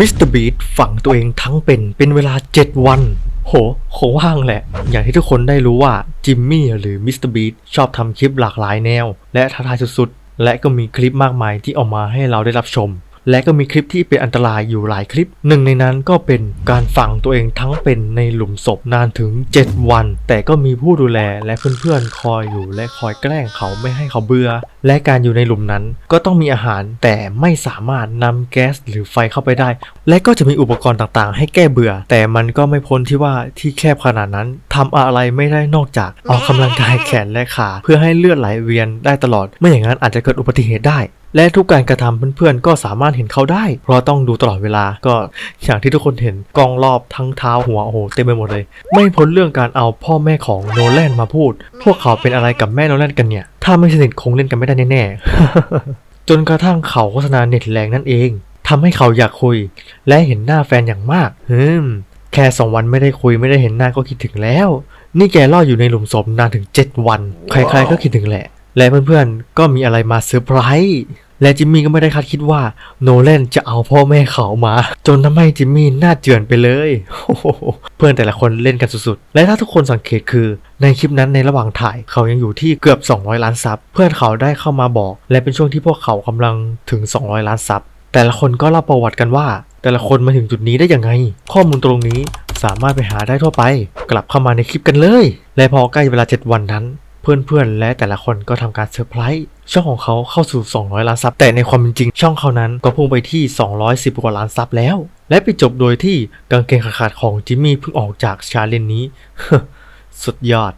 มิสเตอร์บีทฝังตัวเองทั้งเป็นเป็นเวลา 7 วัน โหคงว่างแหละ อย่างที่ทุกคนได้รู้ว่าจิมมี่หรือมิสเตอร์บีทชอบทำคลิปหลากหลายแนว และท้าทายสุดๆ และก็มีคลิปมากมายที่เออกมาให้เราได้รับชม และก็มีคลิปที่เป็นอันตรายอยู่หลายคลิป หนึ่งในนั้นก็เป็นการฝังตัวเองทั้งเป็นในหลุมศพนานถึง 7 วัน แต่ก็มีผู้ดูแลและเพื่อนๆคอยอยู่และคอยแกล้งเขาไม่ให้เขาเบื่อ และการอยู่ในหลุมนั้นก็ต้องมีอาหารแต่ไม่สามารถนำแก๊สหรือไฟเข้าไปได้ และก็จะมีอุปกรณ์ต่างๆ ให้แก้เบื่อ แต่มันก็ไม่พ้นที่ว่าที่แคบขนาดนั้นทำอะไรไม่ได้นอกจากออกกำลังกายแขนและขาเพื่อให้เลือดไหลเวียนได้ตลอด ไม่อย่างนั้นอาจจะเกิดอุบัติเหตุได้ และทุกการกระทำเพื่อนๆ ก็สามารถเห็นเขาได้ เพราะต้องดูตลอดเวลาก็อย่างที่ทุกคนเห็นกองรอบทั้งเท้าหัวโอ้โหเต็มไปหมดเลย ไม่พ้นเรื่องการเอาพ่อแม่ของโนแลนมาพูด พวกเขาเป็นอะไรกับแม่โนแลนกันเนี่ย ถ้าไม่สนิทคงเล่นกันไม่ได้แน่ๆ จนกระทั่งเขาโฆษณาเน็ตแรงนั่นเองทำให้เขาอยากคุย และเห็นหน้าแฟนอย่างมากฮึมแค่สองวันไม่ได้คุยไม่ได้เห็นหน้าก็คิดถึงแล้ว นี่แกรออยู่ในหลุมศพนานถึง 7 วัน ใครๆก็คิดถึงแหละ และเพื่อนๆก็มีอะไรมาเซอร์ไพรส์ และจิมมี่ก็ไม่ได้คาดคิดว่าโนแลนจะเอาพ่อแม่เขามา จนทำให้จิมมี่หน้าเจือนไปเลย เพื่อนแต่ละคนเล่นกันสุดๆ และถ้าทุกคนสังเกตคือ ในคลิปนั้นในระหว่างถ่ายเขายังอยู่ที่เกือบ 200 ล้านซับเพื่อนเขาได้เข้ามาบอก และเป็นช่วงที่พวกเขากำลังถึง 200 ล้านซับแต่ละคนก็เล่าประวัติกันว่า แต่ละคนมาถึงจุดนี้ได้ยังไง ข้อมูลตรงนี้สามารถไปหาได้ทั่วไป กลับเข้ามาในคลิปกันเลย และพอใกล้เวลา 7 วันนั้น เพื่อนๆ และแต่ละคนก็ทำการเซอร์ไพรส์ช่องของเขาเข้าสู่ 200 ล้านซับ แต่ในความเป็นจริง ช่องเขานั้นก็พุ่งไปที่ 210 กว่าล้านซับแล้ว และไปจบโดยที่กางเกงขาดของจิมมี่เพิ่งออกจากชาเลนนี้ สุดยอด